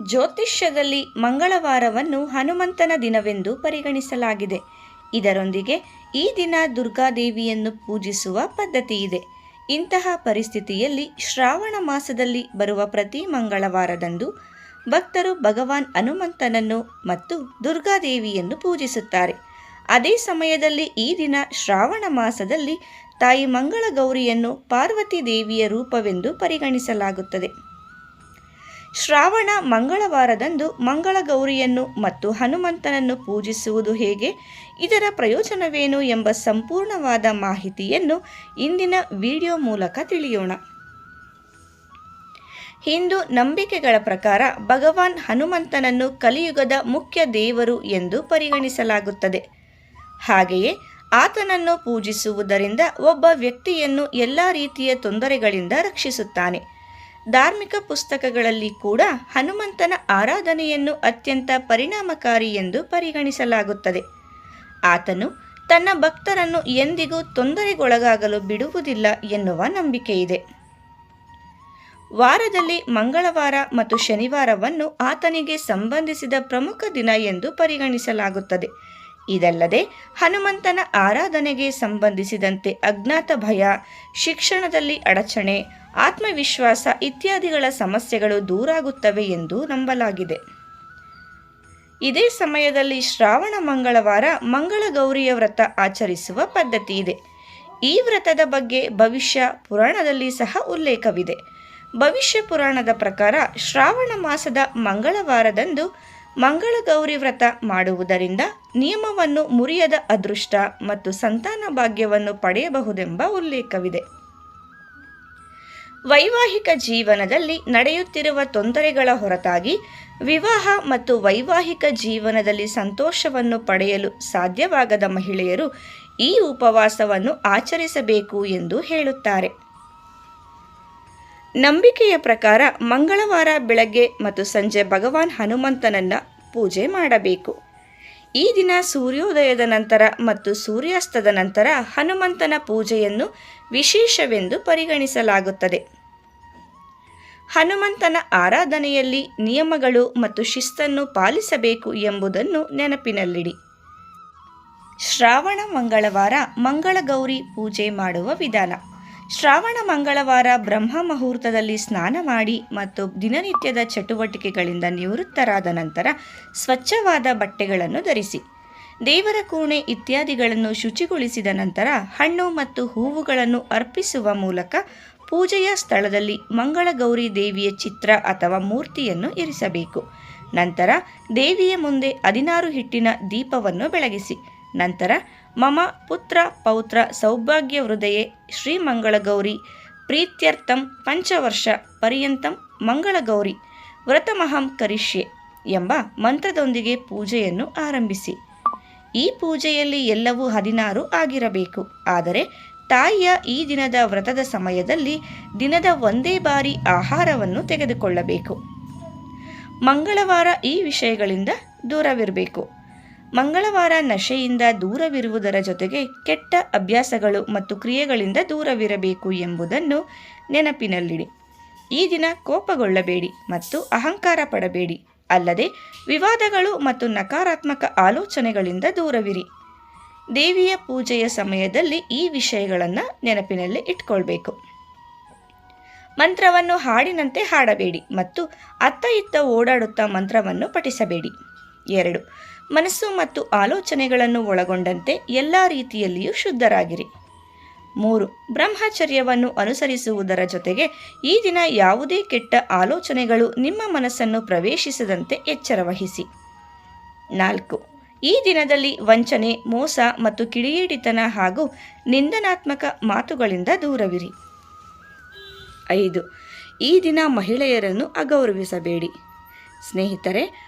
ಜ್ಯೋತಿಷ್ಯದಲ್ಲಿ ಮಂಗಳವಾರವನ್ನು ಹನುಮಂತನ ದಿನವೆಂದು ಪರಿಗಣಿಸಲಾಗಿದೆ. ಇದರೊಂದಿಗೆ ಈ ದಿನ ದುರ್ಗಾದೇವಿಯನ್ನು ಪೂಜಿಸುವ ಪದ್ಧತಿ ಇದೆ ಇಂತಹ ಪರಿಸ್ಥಿತಿಯಲ್ಲಿ ಶ್ರಾವಣ ಮಾಸದಲ್ಲಿ ಬರುವ ಪ್ರತಿ ಮಂಗಳವಾರದಂದು ಭಕ್ತರು ಭಗವಾನ್ ಹನುಮಂತನನ್ನು ಮತ್ತು ದುರ್ಗಾದೇವಿಯನ್ನು ಪೂಜಿಸುತ್ತಾರೆ. ಅದೇ ಸಮಯದಲ್ಲಿ ಈ ದಿನ ಶ್ರಾವಣ ಮಾಸದಲ್ಲಿ ತಾಯಿ ಮಂಗಳ ಗೌರಿಯನ್ನು ಪಾರ್ವತಿ ದೇವಿಯ ರೂಪವೆಂದು ಪರಿಗಣಿಸಲಾಗುತ್ತದೆ. ಶ್ರಾವಣ ಮಂಗಳವಾರದಂದು ಮಂಗಳ ಗೌರಿಯನ್ನು ಮತ್ತು ಹನುಮಂತನನ್ನು ಪೂಜಿಸುವುದು ಹೇಗೆ? ಇದರ ಪ್ರಯೋಜನವೇನು ಎಂಬ ಸಂಪೂರ್ಣವಾದ ಮಾಹಿತಿಯನ್ನು ಇಂದಿನ ವಿಡಿಯೋ ಮೂಲಕ ತಿಳಿಯೋಣ. ಹಿಂದೂ ನಂಬಿಕೆಗಳ ಪ್ರಕಾರ ಭಗವಾನ್ ಹನುಮಂತನನ್ನು ಕಲಿಯುಗದ ಮುಖ್ಯ ದೇವರು ಎಂದು ಪರಿಗಣಿಸಲಾಗುತ್ತದೆ. ಹಾಗೆಯೇ ಆತನನ್ನು ಪೂಜಿಸುವುದರಿಂದ ಒಬ್ಬ ವ್ಯಕ್ತಿಯನ್ನು ಎಲ್ಲ ರೀತಿಯ ತೊಂದರೆಗಳಿಂದ ರಕ್ಷಿಸುತ್ತಾನೆ. ಧಾರ್ಮಿಕ ಪುಸ್ತಕಗಳಲ್ಲಿ ಕೂಡ ಹನುಮಂತನ ಆರಾಧನೆಯನ್ನು ಅತ್ಯಂತ ಪರಿಣಾಮಕಾರಿ ಎಂದು ಪರಿಗಣಿಸಲಾಗುತ್ತದೆ. ಆತನು ತನ್ನ ಭಕ್ತರನ್ನು ಎಂದಿಗೂ ತೊಂದರೆಗೊಳಗಾಗಲು ಬಿಡುವುದಿಲ್ಲ ಎನ್ನುವ ನಂಬಿಕೆಯಿದೆ. ವಾರದಲ್ಲಿ ಮಂಗಳವಾರ ಮತ್ತು ಶನಿವಾರವನ್ನು ಆತನಿಗೆ ಸಂಬಂಧಿಸಿದ ಪ್ರಮುಖ ದಿನ ಎಂದು ಪರಿಗಣಿಸಲಾಗುತ್ತದೆ. ಇದಲ್ಲದೆ ಹನುಮಂತನ ಆರಾಧನೆಗೆ ಸಂಬಂಧಿಸಿದಂತೆ ಅಜ್ಞಾತ ಭಯ, ಶಿಕ್ಷಣದಲ್ಲಿ ಅಡಚಣೆ, ಆತ್ಮವಿಶ್ವಾಸ ಇತ್ಯಾದಿಗಳ ಸಮಸ್ಯೆಗಳು ದೂರಾಗುತ್ತವೆ ಎಂದು ನಂಬಲಾಗಿದೆ. ಇದೇ ಸಮಯದಲ್ಲಿ ಶ್ರಾವಣ ಮಂಗಳವಾರ ಮಂಗಳ ಗೌರಿಯ ವ್ರತ ಆಚರಿಸುವ ಪದ್ಧತಿ ಇದೆ. ಈ ವ್ರತದ ಬಗ್ಗೆ ಭವಿಷ್ಯ ಪುರಾಣದಲ್ಲಿ ಸಹ ಉಲ್ಲೇಖವಿದೆ. ಭವಿಷ್ಯ ಪುರಾಣದ ಪ್ರಕಾರ ಶ್ರಾವಣ ಮಾಸದ ಮಂಗಳವಾರದಂದು ಮಂಗಳ ಗೌರಿ ವ್ರತ ಮಾಡುವುದರಿಂದ ನಿಯಮವನ್ನು ಮುರಿಯದ ಅದೃಷ್ಟ ಮತ್ತು ಸಂತಾನ ಭಾಗ್ಯವನ್ನು ಪಡೆಯಬಹುದೆಂಬ ಉಲ್ಲೇಖವಿದೆ. ವೈವಾಹಿಕ ಜೀವನದಲ್ಲಿ ನಡೆಯುತ್ತಿರುವ ತೊಂದರೆಗಳ ಹೊರತಾಗಿ ವಿವಾಹ ಮತ್ತು ವೈವಾಹಿಕ ಜೀವನದಲ್ಲಿ ಸಂತೋಷವನ್ನು ಪಡೆಯಲು ಸಾಧ್ಯವಾಗದ ಮಹಿಳೆಯರು ಈ ಉಪವಾಸವನ್ನು ಆಚರಿಸಬೇಕು ಎಂದು ಹೇಳುತ್ತಾರೆ. ನಂಬಿಕೆಯ ಪ್ರಕಾರ ಮಂಗಳವಾರ ಬೆಳಗ್ಗೆ ಮತ್ತು ಸಂಜೆ ಭಗವಾನ್ ಹನುಮಂತನನ್ನ ಪೂಜೆ ಮಾಡಬೇಕು. ಈ ದಿನ ಸೂರ್ಯೋದಯದ ನಂತರ ಮತ್ತು ಸೂರ್ಯಾಸ್ತದ ನಂತರ ಹನುಮಂತನ ಪೂಜೆಯನ್ನು ವಿಶೇಷವೆಂದು ಪರಿಗಣಿಸಲಾಗುತ್ತದೆ. ಹನುಮಂತನ ಆರಾಧನೆಯಲ್ಲಿ ನಿಯಮಗಳು ಮತ್ತು ಶಿಸ್ತನ್ನು ಪಾಲಿಸಬೇಕು ಎಂಬುದನ್ನು ನೆನಪಿನಲ್ಲಿಡಿ. ಶ್ರಾವಣ ಮಂಗಳವಾರ ಮಂಗಳಗೌರಿ ಪೂಜೆ ಮಾಡುವ ವಿಧಾನ. ಶ್ರಾವಣ ಮಂಗಳವಾರ ಬ್ರಹ್ಮ ಮುಹೂರ್ತದಲ್ಲಿ ಸ್ನಾನ ಮಾಡಿ ಮತ್ತು ದಿನನಿತ್ಯದ ಚಟುವಟಿಕೆಗಳಿಂದ ನಿವೃತ್ತರಾದ ನಂತರ ಸ್ವಚ್ಛವಾದ ಬಟ್ಟೆಗಳನ್ನು ಧರಿಸಿ. ದೇವರ ಕೋಣೆ ಇತ್ಯಾದಿಗಳನ್ನು ಶುಚಿಗೊಳಿಸಿದ ನಂತರ ಹಣ್ಣು ಮತ್ತು ಹೂವುಗಳನ್ನು ಅರ್ಪಿಸುವ ಮೂಲಕ ಪೂಜೆಯ ಸ್ಥಳದಲ್ಲಿ ಮಂಗಳಗೌರಿ ದೇವಿಯ ಚಿತ್ರ ಅಥವಾ ಮೂರ್ತಿಯನ್ನು ಇರಿಸಬೇಕು. ನಂತರ ದೇವಿಯ ಮುಂದೆ ಹದಿನಾರು ಹಿಟ್ಟಿನ ದೀಪವನ್ನು ಬೆಳಗಿಸಿ. ನಂತರ ಮಮ ಪುತ್ರ ಪೌತ್ರ ಸೌಭಾಗ್ಯ ಹೃದಯೇ ಶ್ರೀಮಂಗಳಗೌರಿ ಪ್ರೀತ್ಯರ್ಥಂ ಪಂಚವರ್ಷ ಪರ್ಯಂತಂ ಮಂಗಳಗೌರಿ ವ್ರತಮಹಂ ಕರಿಷ್ಯೆ ಎಂಬ ಮಂತ್ರದೊಂದಿಗೆ ಪೂಜೆಯನ್ನು ಆರಂಭಿಸಿ. ಈ ಪೂಜೆಯಲ್ಲಿ ಎಲ್ಲವೂ ಹದಿನಾರು ಆಗಿರಬೇಕು. ಆದರೆ ತಾಯಿಯ ಈ ದಿನದ ವ್ರತದ ಸಮಯದಲ್ಲಿ ದಿನದ ಒಂದೇ ಬಾರಿ ಆಹಾರವನ್ನು ತೆಗೆದುಕೊಳ್ಳಬೇಕು. ಮಂಗಳವಾರ ಈ ವಿಷಯಗಳಿಂದ ದೂರವಿರಬೇಕು. ಮಂಗಳವಾರ ನಶೆಯಿಂದ ದೂರವಿರುವುದರ ಜೊತೆಗೆ ಕೆಟ್ಟ ಅಭ್ಯಾಸಗಳು ಮತ್ತು ಕ್ರಿಯೆಗಳಿಂದ ದೂರವಿರಬೇಕು ಎಂಬುದನ್ನು ನೆನಪಿನಲ್ಲಿಡಿ. ಈ ದಿನ ಕೋಪಗೊಳ್ಳಬೇಡಿ ಮತ್ತು ಅಹಂಕಾರ ಪಡಬೇಡಿ. ಅಲ್ಲದೆ ವಿವಾದಗಳು ಮತ್ತು ನಕಾರಾತ್ಮಕ ಆಲೋಚನೆಗಳಿಂದ ದೂರವಿರಿ. ದೇವಿಯ ಪೂಜೆಯ ಸಮಯದಲ್ಲಿ ಈ ವಿಷಯಗಳನ್ನು ನೆನಪಿನಲ್ಲಿ ಇಟ್ಕೊಳ್ಬೇಕು. ಮಂತ್ರವನ್ನು ಹಾಡಿನಂತೆ ಹಾಡಬೇಡಿ ಮತ್ತು ಅತ್ತ ಇತ್ತ ಓಡಾಡುತ್ತಾ ಮಂತ್ರವನ್ನು ಪಠಿಸಬೇಡಿ. ಎರಡು. ಮನಸ್ಸು ಮತ್ತು ಆಲೋಚನೆಗಳನ್ನು ಒಳಗೊಂಡಂತೆ ಎಲ್ಲ ರೀತಿಯಲ್ಲಿಯೂ ಶುದ್ಧರಾಗಿರಿ. ಮೂರು, ಬ್ರಹ್ಮಚರ್ಯವನ್ನು ಅನುಸರಿಸುವುದರ ಜೊತೆಗೆ ಈ ದಿನ ಯಾವುದೇ ಕೆಟ್ಟ ಆಲೋಚನೆಗಳು ನಿಮ್ಮ ಮನಸ್ಸನ್ನು ಪ್ರವೇಶಿಸದಂತೆ ಎಚ್ಚರವಹಿಸಿ. ನಾಲ್ಕು, ಈ ದಿನದಲ್ಲಿ ವಂಚನೆ, ಮೋಸ ಮತ್ತು ಕಿಡಿಯೇಡಿತನ ಹಾಗೂ ನಿಂದನಾತ್ಮಕ ಮಾತುಗಳಿಂದ ದೂರವಿರಿ. ಐದು, ಈ ದಿನ ಮಹಿಳೆಯರನ್ನು ಅಗೌರವಿಸಬೇಡಿ. ಸ್ನೇಹಿತರೆ